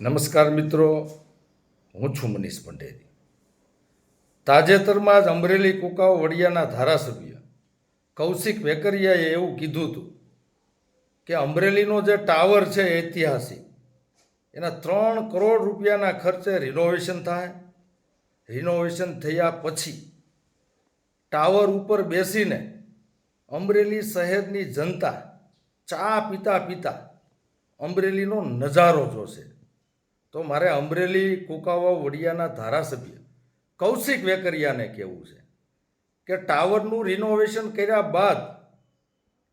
નમસ્કાર મિત્રો, હું છું મનીષ પંડેરી. તાજેતરમાં જ અમરેલી કુકાઓ વડિયાના ધારાસભ્ય કૌશિક વેકરિયાએ એવું કીધું હતું કે અમરેલીનો જે ટાવર છે ઐતિહાસિક. એના ત્રણ કરોડ રૂપિયાના ખર્ચે રિનોવેશન થાય. રિનોવેશન થયા પછી ટાવર ઉપર બેસીને અમરેલી શહેરની જનતા ચા પીતા પીતા અમરેલીનો નજારો જોશે. તો મારે અમરેલી કુકાવા વડિયાના ધારાસભ્ય કૌશિક વેકરિયાને કહેવું છે કે ટાવરનું રિનોવેશન કર્યા બાદ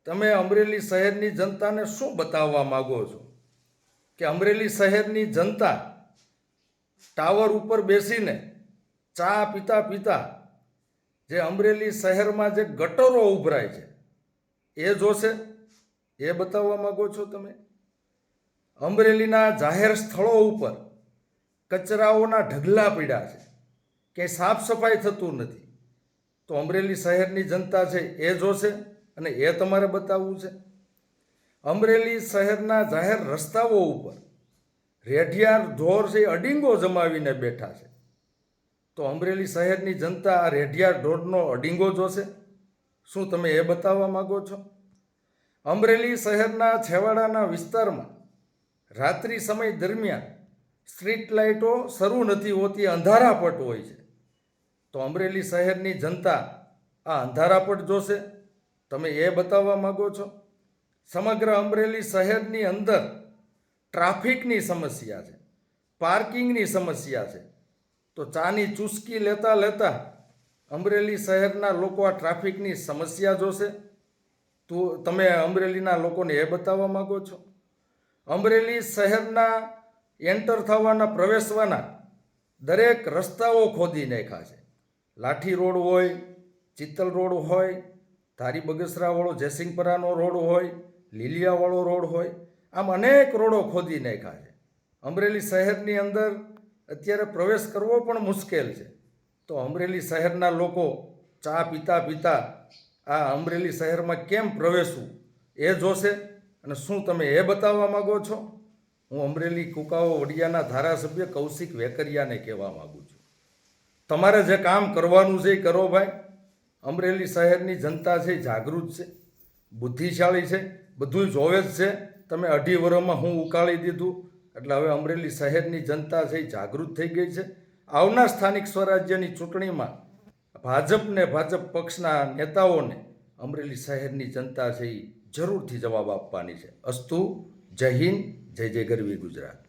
તમે અમરેલી શહેરની જનતાને શું બતાવવા માગો છો? કે અમરેલી શહેરની જનતા ટાવર ઉપર બેસીને ચા પીતા પીતા જે અમરેલી શહેરમાં જે ગટરો ઉભરાય છે એ જોશે? એ બતાવવા માગો છો તમે? અમરેલીના જાહેર સ્થળો ઉપર કચરાઓના ઢગલા પીડા છે ક્યાંય સાફ સફાઈ થતું નથી. તો અમરેલી શહેરની જનતા છે એ જોશે અને એ તમારે બતાવવું છે. અમરેલી શહેરના જાહેર રસ્તાઓ ઉપર રેઢિયાર ઢોર છે અડીંગો જમાવીને બેઠા છે. તો અમરેલી શહેરની જનતા આ રેઢિયાર ઢોરનો અડીંગો જોશે? શું તમે એ બતાવવા માગો છો? અમરેલી શહેરના છેવાડાના વિસ્તારમાં રાત્રિ સમય દરમિયાન સ્ટ્રીટ લાઇટો શરૂ નથી હોતી અંધારાપટ હોય છે. તો અમરેલી શહેરની જનતા આ અંધારાપટ જોશે? તમે એ બતાવવા માગો છો? સમગ્ર અમરેલી શહેરની અંદર ટ્રાફિકની સમસ્યા છે, પાર્કિંગની સમસ્યા છે. તો ચાની ચુસ્કી લેતા લેતા અમરેલી શહેરના લોકો આ ટ્રાફિકની સમસ્યા જોશે? તો, તમે અમરેલીના લોકોને એ બતાવવા માગો છો? અમરેલી શહેરના એન્ટર થવાના, પ્રવેશવાના દરેક રસ્તાઓ ખોદી નાખ્યા છે. લાઠી રોડ હોય, ચિત્તલ રોડ હોય, ધારી બગસરાવાળો જયસિંહપરાનો રોડ હોય, લીલિયાવાળો રોડ હોય, આમ અનેક રોડો ખોદી નાખ્યા છે. અમરેલી શહેરની અંદર અત્યારે પ્રવેશ કરવો પણ મુશ્કેલ છે. તો અમરેલી શહેરના લોકો ચા પીતા પીતા આ અમરેલી શહેરમાં કેમ પ્રવેશવું એ જોશે? અને શું તમે એ બતાવવા માગો છો? હું અમરેલી કુકાઓ વડિયાના ધારાસભ્ય કૌશિક વેકરિયાને કહેવા માગું છું. તમારે જે કામ કરવાનું છે એ કરો ભાઈ. અમરેલી શહેરની જનતા છે, જાગૃત છે, બુદ્ધિશાળી છે, બધું જોવે જ છે. તમે અઢી વર્ષમાં હું ઉકાળી દીધું. એટલે હવે અમરેલી શહેરની જનતા છે જાગૃત થઈ ગઈ છે. આવનાર સ્થાનિક સ્વરાજ્યની ચૂંટણીમાં ભાજપને ભાજપ પક્ષના નેતાઓને અમરેલી શહેરની જનતા છે એ જરૂરથી જવાબ આપવાની છે. અસ્તુ જય હિન્દ જય જય ગરવી ગુજરાત.